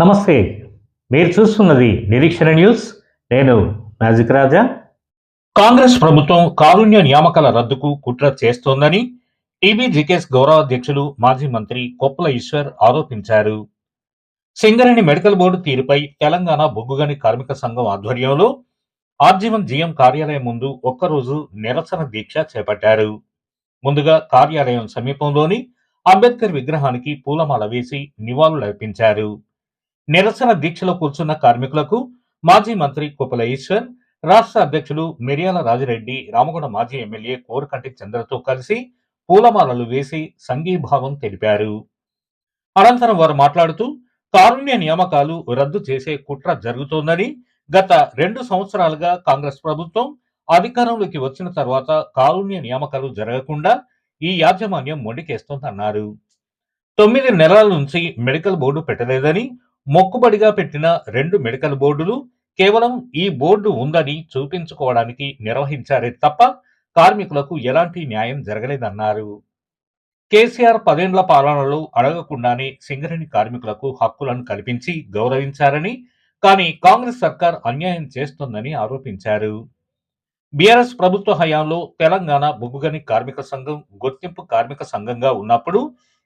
నమస్తే మీరు చూస్తున్నది నిరీక్షణ న్యూస్. నేను మ్యాజిక్ రాజా. కాంగ్రెస్ ప్రభుత్వం కారుణ్య నియామకాల రద్దుకు కుట్ర చేస్తోందని టీబీజీకేఎస్ గౌరవాధ్యక్షులు మాజీ మంత్రి కొప్పల ఈశ్వర్ ఆరోపించారు. సింగరేణి మెడికల్ బోర్డు తీరుపై తెలంగాణ బొగ్గుగని కార్మిక సంఘం ఆధ్వర్యంలో ఆర్జీవన్ జీఎం కార్యాలయం ముందు ఒక్కరోజు నిరసన దీక్ష చేపట్టారు. ముందుగా కార్యాలయం సమీపంలోని అంబేద్కర్ విగ్రహానికి పూలమాల వేసి నివాళులర్పించారు. నిరసన దీక్షలో కూర్చున్న కార్మికులకు మాజీ మంత్రి కుపల ఈశ్వర్ రాష్ట్ర అధ్యక్షులు మిర్యాల రాజిరెడ్డి రామగుండ మాజీ ఎమ్మెల్యే కోరకంటి చంద్రతో కలిసి పూలమాలలు వేసి సంఘీభావం తెలిపారు. అనంతరం వారు మాట్లాడుతూ కారుణ్య నియామకాలు రద్దు చేసే కుట్ర జరుగుతోందని గత రెండు సంవత్సరాలుగా కాంగ్రెస్ ప్రభుత్వం అధికారంలోకి వచ్చిన తర్వాత కారుణ్య నియామకాలు జరగకుండా ఈ యాజమాన్యం మొండికేస్తోందన్నారు. తొమ్మిది నెలల నుంచి మెడికల్ బోర్డు పెట్టలేదని మొక్కుబడిగా పెట్టిన రెండు మెడికల్ బోర్డులు కేవలం ఈ బోర్డు ఉందని చూపించుకోవడానికి నిర్వహించారే తప్ప కార్మికులకు ఎలాంటి న్యాయం జరగలేదన్నారు. కేసీఆర్ పదేండ్ల పాలనలో అడగకుండానే సింగరేణి కార్మికులకు హక్కులను కల్పించి గౌరవించారని కానీ కాంగ్రెస్ సర్కార్ అన్యాయం చేస్తోందని ఆరోపించారు. బీఆర్ఎస్ ప్రభుత్వ హయాంలో తెలంగాణ బొగ్గుగని కార్మిక సంఘం గుర్తింపు కార్మిక సంఘంగా ఉన్నప్పుడు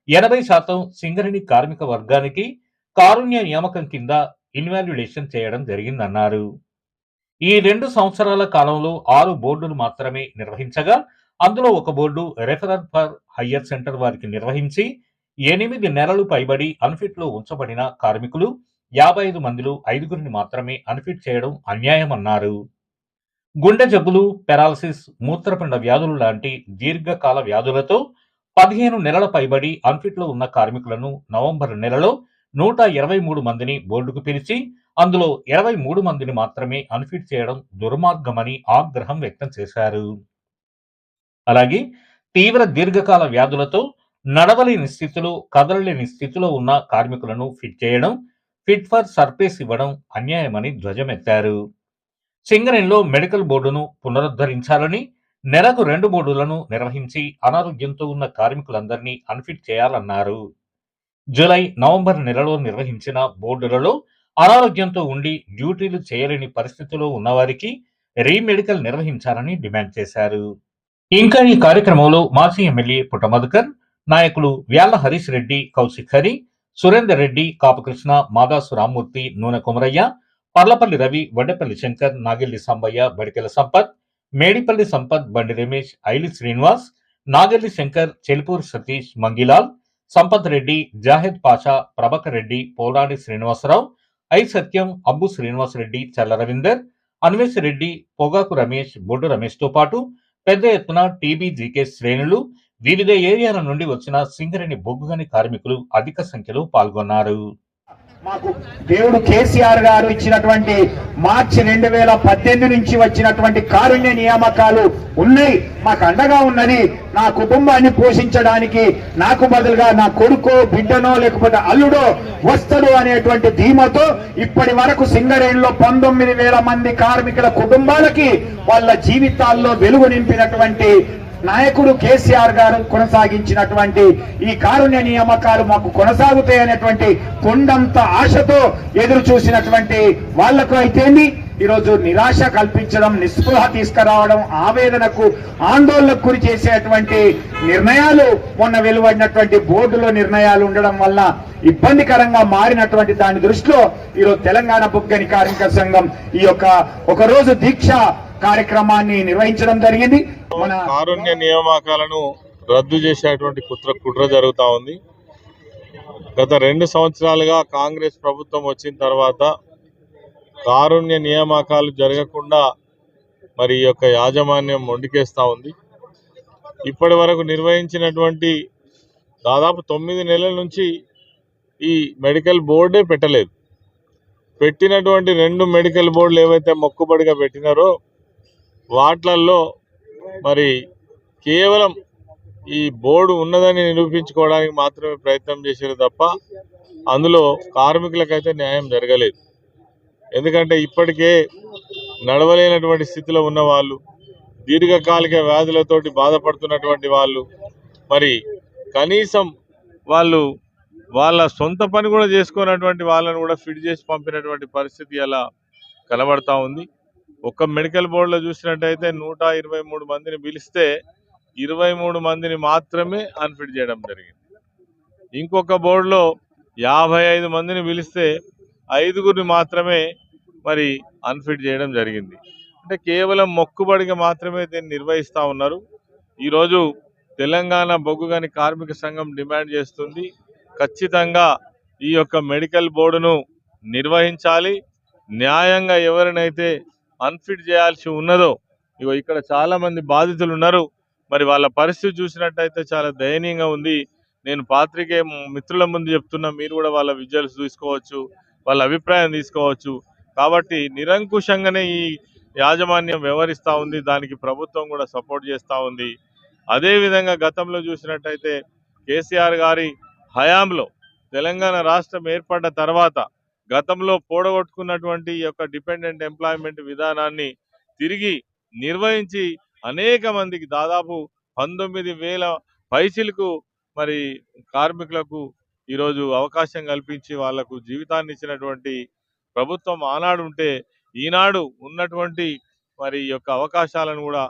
ఎనభై శాతం సింగరిణి కార్మిక వర్గానికి కారుణ్య నియామకం కింద ఇన్వాల్యుడేషన్ చేయడం జరిగిందన్నారు. ఈ రెండు సంవత్సరాల కాలంలో ఆరు బోర్డులు మాత్రమే నిర్వహించగా అందులో ఒక board referral for higher centre వారికి నిర్వహించి ఎనిమిది నెలలు పైబడి అన్ఫిట్లో ఉంచబడిన కార్మికులు యాభై ఐదు మందిలో ఐదుగురిని మాత్రమే అన్ఫిట్ చేయడం అన్యాయమన్నారు. గుండె జబ్బులు పెరాలసిస్ మూత్రపిండ వ్యాధులు లాంటి దీర్ఘకాల వ్యాధులతో పదిహేను నెలల పైబడి అన్ఫిట్లో ఉన్న కార్మికులను నవంబర్ నెలలో నూట ఇరవై మూడు మందిని బోర్డుకు పిలిచి అందులో ఇరవై మూడు మందిని మాత్రమే అన్ఫిట్ చేయడం దుర్మార్గమని ఆగ్రహం వ్యక్తం చేశారు. అలాగే తీవ్ర దీర్ఘకాల వ్యాధులతో నడవలేని స్థితిలో కదలలేని స్థితిలో ఉన్న కార్మికులను ఫిట్ చేయడం ఫిట్ ఫర్ సర్ఫేస్ ఇవ్వడం అన్యాయమని ధ్వజమెత్తారు. సింగరేణిలో మెడికల్ బోర్డును పునరుద్ధరించాలని నెలకు రెండు బోర్డులను నిర్వహించి అనారోగ్యంతో ఉన్న కార్మికులందరినీ అన్ఫిట్ చేయాలన్నారు. జూలై నవంబర్ నెలలో నిర్వహించిన బోర్డులలో అనారోగ్యంతో ఉండి డ్యూటీలు చేయలేని పరిస్థితిలో ఉన్నవారికి రీమెడికల్ నిర్వహించాలని డిమాండ్ చేశారు. ఇంకా ఈ కార్యక్రమంలో మాజీ ఎమ్మెల్యే పుట్టమధుకర్ నాయకులు వ్యాల హరీష్ రెడ్డి కౌశిక్ హరి సురేందర్ రెడ్డి కాపకృష్ణ మాదాసు రామ్మూర్తి నూనె కొమరయ్య పర్లపల్లి రవి వడ్డపల్లి శంకర్ నాగెల్లి సాంబయ్య బడికెల సంపత్ మేడిపల్లి సంపత్ బండి రమేష్ ఐలి శ్రీనివాస్ నాగెల్లి శంకర్ చెలిపూర్ సతీష్ మంగిలాల్ సంపత్ రెడ్డి జాహెద్ పాషా ప్రభకర్ రెడ్డి పోలాడి శ్రీనివాసరావు ఐ సత్యం అబ్బు శ్రీనివాసరెడ్డి చల్ల రవీందర్ అన్వేష్ రెడ్డి పొగాకు రమేష్ బొడ్డు రమేష్తో పాటు పెద్ద ఎత్తున టీబీజీకే శ్రేణులు వివిధ ఏరియాల నుండి వచ్చిన సింగరేణి బొగ్గుగని కార్మికులు అధిక సంఖ్యలో పాల్గొన్నారు. మాకు దేవుడు కేసీఆర్ గారు ఇచ్చినటువంటి మార్చి రెండు వేల పద్దెనిమిది నుంచి వచ్చినటువంటి కారుణ్య నియామకాలు ఉన్నాయి. మాకు అండగా ఉన్నది. నా కుటుంబాన్ని పోషించడానికి నాకు బదులుగా నా కొడుకో బిడ్డనో లేకపోతే అల్లుడో వస్తాడు అనేటువంటి ధీమతో ఇప్పటి వరకు సింగరేణిలో పంతొమ్మిది వేల మంది కార్మికుల కుటుంబాలకి వాళ్ళ జీవితాల్లో వెలుగు నింపినటువంటి నాయకుడు కేసీఆర్ గారు కొనసాగించినటువంటి ఈ కారుణ్య నియామకాలు మాకు కొనసాగుతాయి అనేటువంటి కొండంత ఆశతో ఎదురు చూసినటువంటి వాళ్ళకు అయితేంది ఈరోజు నిరాశ కల్పించడం నిస్పృహ తీసుకురావడం ఆవేదనకు ఆందోళనకు గురి చేసేటువంటి నిర్ణయాలు మొన్న వెలువడినటువంటి బోర్డులో నిర్ణయాలు ఉండడం వల్ల ఇబ్బందికరంగా మారినటువంటి దాని దృష్టిలో ఈరోజు తెలంగాణ బుగ్గని కార్మిక సంఘం ఈ యొక్క ఒక రోజు దీక్ష కార్యక్రమాన్ని నిర్వహించడం జరిగింది. మన కారుణ్య నియామకాలను రద్దు చేసేటువంటి కుట్ర కుట్ర జరుగుతూ ఉంది. గత రెండు సంవత్సరాలుగా కాంగ్రెస్ ప్రభుత్వం వచ్చిన తర్వాత కారుణ్య నియామకాలు జరగకుండా మరి ఈ యొక్క యాజమాన్యం మొండికేస్తూ ఉంది. ఇప్పటి వరకు నిర్వహించినటువంటి దాదాపు తొమ్మిది నెలల నుంచి ఈ మెడికల్ బోర్డే పెట్టలేదు. పెట్టినటువంటి రెండు మెడికల్ బోర్డులు ఏవైతే మొక్కుబడిగా పెట్టినారో వాట్లల్లో మరి కేవలం ఈ బోర్డు ఉన్నదని నిరూపించుకోవడానికి మాత్రమే ప్రయత్నం చేశారు తప్ప అందులో కార్మికులకైతే న్యాయం జరగలేదు. ఎందుకంటే ఇప్పటికే నడవలేనటువంటి స్థితిలో ఉన్న వాళ్ళు దీర్ఘకాలిక వ్యాధులతోటి బాధపడుతున్నటువంటి వాళ్ళు మరి కనీసం వాళ్ళు వాళ్ళ సొంత పని కూడా చేసుకున్నటువంటి వాళ్ళను కూడా ఫిట్ చేసి పంపినటువంటి పరిస్థితి అలా కనబడతా ఉంది. ఒక్క మెడికల్ బోర్డులో చూసినట్టయితే నూట ఇరవై మూడు మందిని పిలిస్తే ఇరవై మూడు మందిని మాత్రమే అన్ఫిట్ చేయడం జరిగింది. ఇంకొక బోర్డులో యాభై ఐదు మందిని పిలిస్తే ఐదుగురిని మాత్రమే మరి అన్ఫిట్ చేయడం జరిగింది. అంటే కేవలం మొక్కుబడిగా మాత్రమే దీన్ని నిర్వహిస్తూ ఉన్నారు. ఈరోజు తెలంగాణ బొగ్గుగని కార్మిక సంఘం డిమాండ్ చేస్తుంది. ఖచ్చితంగా ఈ యొక్క మెడికల్ బోర్డును నిర్వహించాలి. న్యాయంగా ఎవరినైతే అన్ఫిట్ చేయాల్సి ఉన్నదో ఇగో ఇక్కడ చాలా మంది బాధితులు ఉన్నారు మరి వాళ్ళ పరిస్థితి చూసినట్టయితే చాలా దయనీయంగా ఉంది. నేను పాత్రికే మిత్రుల ముందు చెప్తున్నా మీరు కూడా వాళ్ళ విజువల్స్ తీసుకోవచ్చు వాళ్ళ అభిప్రాయం తీసుకోవచ్చు. కాబట్టి నిరంకుశంగానే ఈ యాజమాన్యం వ్యవహరిస్తూ ఉంది దానికి ప్రభుత్వం కూడా సపోర్ట్ చేస్తూ ఉంది. అదేవిధంగా గతంలో చూసినట్టయితే కేసీఆర్ గారి హయాంలో తెలంగాణ రాష్ట్రం ఏర్పడ్డ తర్వాత గతంలో పోడగొట్టుకున్నటువంటి ఈ యొక్క డిపెండెంట్ ఎంప్లాయ్మెంట్ విధానాన్ని తిరిగి నిర్వహించి అనేక మందికి దాదాపు పంతొమ్మిది వేల పైసలకు మరి కార్మికులకు ఈరోజు అవకాశం కల్పించి వాళ్ళకు జీవితాన్ని ఇచ్చినటువంటి ప్రభుత్వం ఆనాడు ఉంటే ఈనాడు ఉన్నటువంటి మరి యొక్క అవకాశాలను కూడా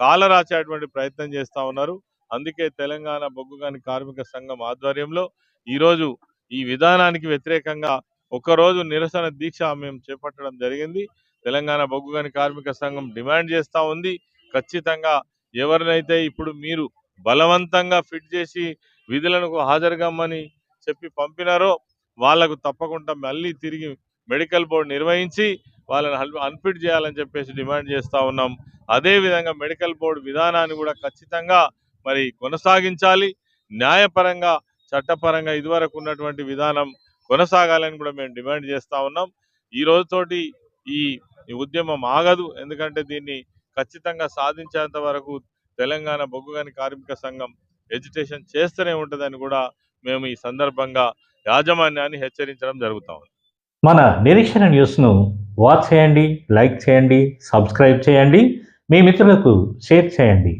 కాలరాచేటువంటి ప్రయత్నం చేస్తూ ఉన్నారు. అందుకే తెలంగాణ బొగ్గుగాని కార్మిక సంఘం ఆధ్వర్యంలో ఈరోజు ఈ విధానానికి వ్యతిరేకంగా ఒక్కరోజు నిరసన దీక్ష మేము చేపట్టడం జరిగింది. తెలంగాణ బొగ్గుగని కార్మిక సంఘం డిమాండ్ చేస్తూ ఉంది. ఖచ్చితంగా ఎవరినైతే ఇప్పుడు మీరు బలవంతంగా ఫిట్ చేసి విధులను హాజరుగమ్మని చెప్పి పంపినారో వాళ్ళకు తప్పకుండా మళ్ళీ తిరిగి మెడికల్ బోర్డు నిర్వహించి వాళ్ళని అన్ఫిట్ చేయాలని చెప్పేసి డిమాండ్ చేస్తూ ఉన్నాం. అదే విధంగా మెడికల్ బోర్డు విధానాన్ని కూడా ఖచ్చితంగా మరి కొనసాగించాలి. న్యాయపరంగా చట్టపరంగా ఇదివరకు ఉన్నటువంటి విధానం కొనసాగాలని కూడా మేము డిమాండ్ చేస్తూ ఉన్నాం. ఈ రోజుతోటి ఈ ఉద్యమం ఆగదు. ఎందుకంటే దీన్ని ఖచ్చితంగా సాధించేంత వరకు తెలంగాణ బొగ్గుగని కార్మిక సంఘం ఎడ్యుటేషన్ చేస్తూనే ఉంటుందని కూడా మేము ఈ సందర్భంగా యాజమాన్యాన్ని హెచ్చరించడం జరుగుతా ఉంది. మన నిరీక్షణ న్యూస్ను వాచ్ చేయండి లైక్ చేయండి సబ్స్క్రైబ్ చేయండి. మీ మిత్రులకు షేర్ చేయండి.